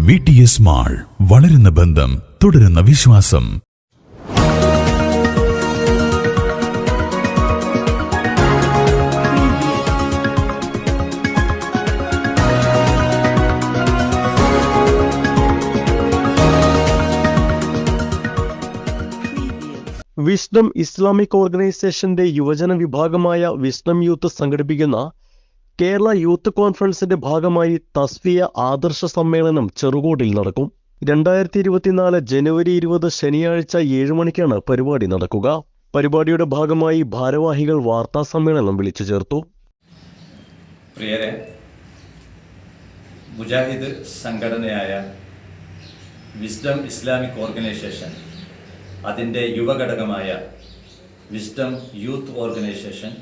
V T S mall വളരുന്ന ബന്ധം തുടരുന്ന വിശ്വാസം. വിസ്ഡം ഇസ്ലാമിക് ഓർഗനൈസേഷന്റെ യുവജന വിഭാഗമായ വിസ്ഡം യൂത്ത് സംഘടിപ്പിക്കുന്ന കേരള യൂത്ത് കോൺഫറൻസിന്റെ ഭാഗമായി തസ്വിയ ആദർശ സമ്മേളനം ചെറുകോടിൽ നടക്കും. രണ്ടായിരത്തി ഇരുപത്തിനാല് ജനുവരി ഇരുപത് ശനിയാഴ്ച ഏഴ് മണിക്കാണ് പരിപാടി നടക്കുക. പരിപാടിയുടെ ഭാഗമായി ഭാരവാഹികൾ വാർത്താ സമ്മേളനം വിളിച്ചു ചേർത്തു. പ്രിയരെ മുജാഹിദ് സംഘടനയായ വിസ്ഡം ഇസ്ലാമിക് ഓർഗനൈസേഷൻ അതിന്റെ യുവഘടകമായ വിസ്ഡം യൂത്ത് ഓർഗനൈസേഷൻ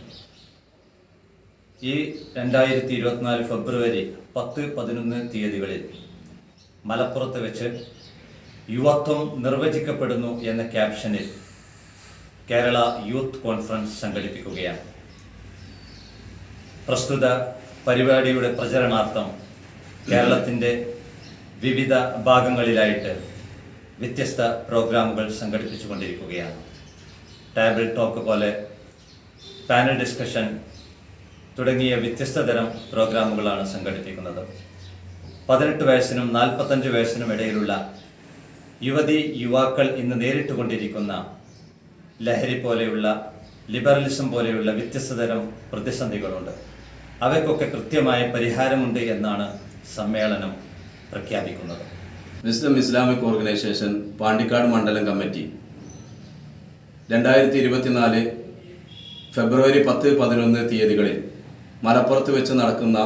ഈ രണ്ടായിരത്തി ഇരുപത്തിനാല് ഫെബ്രുവരി പത്ത് പതിനൊന്ന് തീയതികളിൽ മലപ്പുറത്ത് വെച്ച് യുവത്വം നിർവചിക്കപ്പെടുന്നു എന്ന ക്യാപ്ഷനിൽ കേരള യൂത്ത് കോൺഫറൻസ് സംഘടിപ്പിക്കുകയാണ്. പ്രസ്തുത പരിപാടിയുടെ പ്രചരണാർത്ഥം കേരളത്തിന്റെ വിവിധ ഭാഗങ്ങളിലായിട്ട് വ്യത്യസ്ത പ്രോഗ്രാമുകൾ സംഘടിപ്പിച്ചുകൊണ്ടിരിക്കുകയാണ്. ടേബിൾ ടോക്ക് പോലെ പാനൽ ഡിസ്കഷൻ തുടങ്ങിയ വ്യത്യസ്ത തരം പ്രോഗ്രാമുകളാണ് സംഘടിപ്പിക്കുന്നത്. പതിനെട്ട് വയസ്സിനും നാൽപ്പത്തഞ്ച് വയസ്സിനും ഇടയിലുള്ള യുവതി യുവാക്കൾ ഇന്ന് നേരിട്ടുകൊണ്ടിരിക്കുന്ന ലഹരി പോലെയുള്ള ലിബറലിസം പോലെയുള്ള വ്യത്യസ്ത തരം പ്രതിസന്ധികളുണ്ട്. അവയ്ക്കൊക്കെ കൃത്യമായ പരിഹാരമുണ്ട് എന്നാണ് സമ്മേളനം പ്രഖ്യാപിക്കുന്നത്. വിസ്ഡം ഇസ്ലാമിക് ഓർഗനൈസേഷൻ പാണ്ടിക്കാട് മണ്ഡലം കമ്മിറ്റി രണ്ടായിരത്തി ഇരുപത്തിനാല് ഫെബ്രുവരി പത്ത് പതിനൊന്ന് തീയതികളിൽ മലപ്പുറത്ത് വെച്ച് നടക്കുന്ന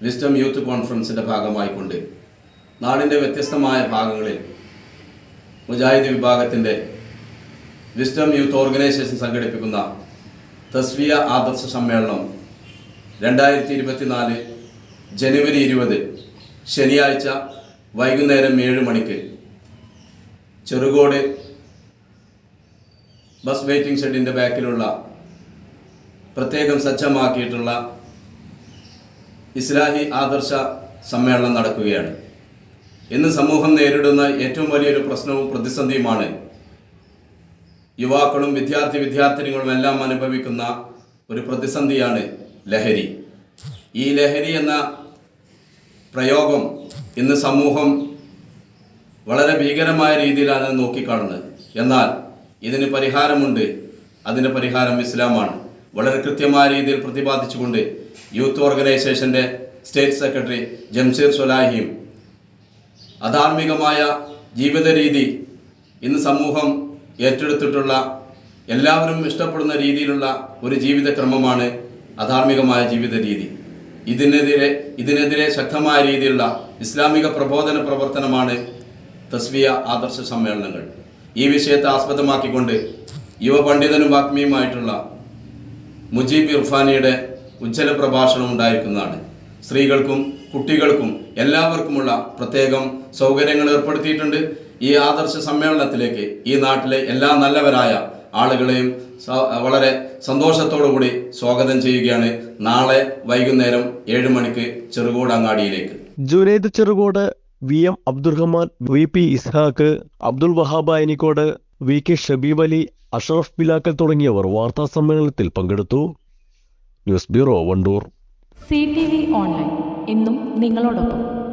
വിസ്ഡം യൂത്ത് കോൺഫറൻസിന്റെ ഭാഗമായിക്കൊണ്ട് നാടിന്റെ വ്യത്യസ്തമായ ഭാഗങ്ങളിൽ മുജാഹിദ് വിഭാഗത്തിന്റെ വിസ്ഡം യൂത്ത് ഓർഗനൈസേഷൻ സംഘടിപ്പിക്കുന്ന തസ്വിയ ആദർശ സമ്മേളനം രണ്ടായിരത്തി ഇരുപത്തിനാല് ജനുവരി ഇരുപത് ശനിയാഴ്ച വൈകുന്നേരം ഏഴ് മണിക്ക് ചെറുകോട് ബസ് വെയിറ്റിംഗ് ഷെഡിന്റെ ബാക്കിലുള്ള പ്രത്യേകം സജ്ജമാക്കിയിട്ടുള്ള ഇസ്ലാഹി ആദർശ സമ്മേളനം നടക്കുകയാണ്. ഇന്ന് സമൂഹം നേരിടുന്ന ഏറ്റവും വലിയൊരു പ്രശ്നവും പ്രതിസന്ധിയുമാണ് യുവാക്കളും വിദ്യാർത്ഥി വിദ്യാർത്ഥിനികളും എല്ലാം അനുഭവിക്കുന്ന ഒരു പ്രതിസന്ധിയാണ് ലഹരി. ഈ ലഹരി എന്ന പ്രയോഗം ഇന്ന് സമൂഹം വളരെ ഭീകരമായ രീതിയിലാണ് നോക്കിക്കാണുന്നത്. എന്നാൽ ഇതിന് പരിഹാരമുണ്ട്. അതിന്റെ പരിഹാരം ഇസ്ലാമാണ്. വളരെ കൃത്യമായ രീതിയിൽ പ്രതിപാദിച്ചുകൊണ്ട് യൂത്ത് ഓർഗനൈസേഷന്റെ സ്റ്റേറ്റ് സെക്രട്ടറി ജംഷീർ സൊലാഹിയും അധാർമികമായ ജീവിത രീതി ഇന്ന് സമൂഹം ഏറ്റെടുത്തിട്ടുള്ള എല്ലാവരും ഇഷ്ടപ്പെടുന്ന രീതിയിലുള്ള ഒരു ജീവിതക്രമമാണ് അധാർമികമായ ജീവിത രീതി. ഇതിനെതിരെ ഇതിനെതിരെ ശക്തമായ രീതിയിലുള്ള ഇസ്ലാമിക പ്രബോധന പ്രവർത്തനമാണ് തസ്വിയ ആദർശ സമ്മേളനങ്ങൾ. ഈ വിഷയത്തെ ആസ്പദമാക്കിക്കൊണ്ട് യുവ പണ്ഡിതനും വാഗ്മിയുമായിട്ടുള്ള മുജീബ് ഇർഫാനിയുടെ ഉജ്ജ്വല പ്രഭാഷണം ഉണ്ടായിരിക്കുന്നതാണ്. സ്ത്രീകൾക്കും കുട്ടികൾക്കും എല്ലാവർക്കുമുള്ള പ്രത്യേകം സൗകര്യങ്ങൾ ഏർപ്പെടുത്തിയിട്ടുണ്ട്. ഈ ആദർശ സമ്മേളനത്തിലേക്ക് ഈ നാട്ടിലെ എല്ലാ നല്ലവരായ ആളുകളെയും വളരെ കൂടി സ്വാഗതം ചെയ്യുകയാണ് നാളെ വൈകുന്നേരം ഏഴ് മണിക്ക് Cherukode അങ്ങാടിയിലേക്ക്. Junaid Cherukode V M Abdurahman V P Ishaq Abdul Wahab Anikode V K Shabeeb Ali Ashraf Bilakkal തുടങ്ങിയവർ വാർത്താ സമ്മേളനത്തിൽ പങ്കെടുത്തു. News bureau Wandoor. C T V online. ഇന്നും നിങ്ങളോടൊപ്പം.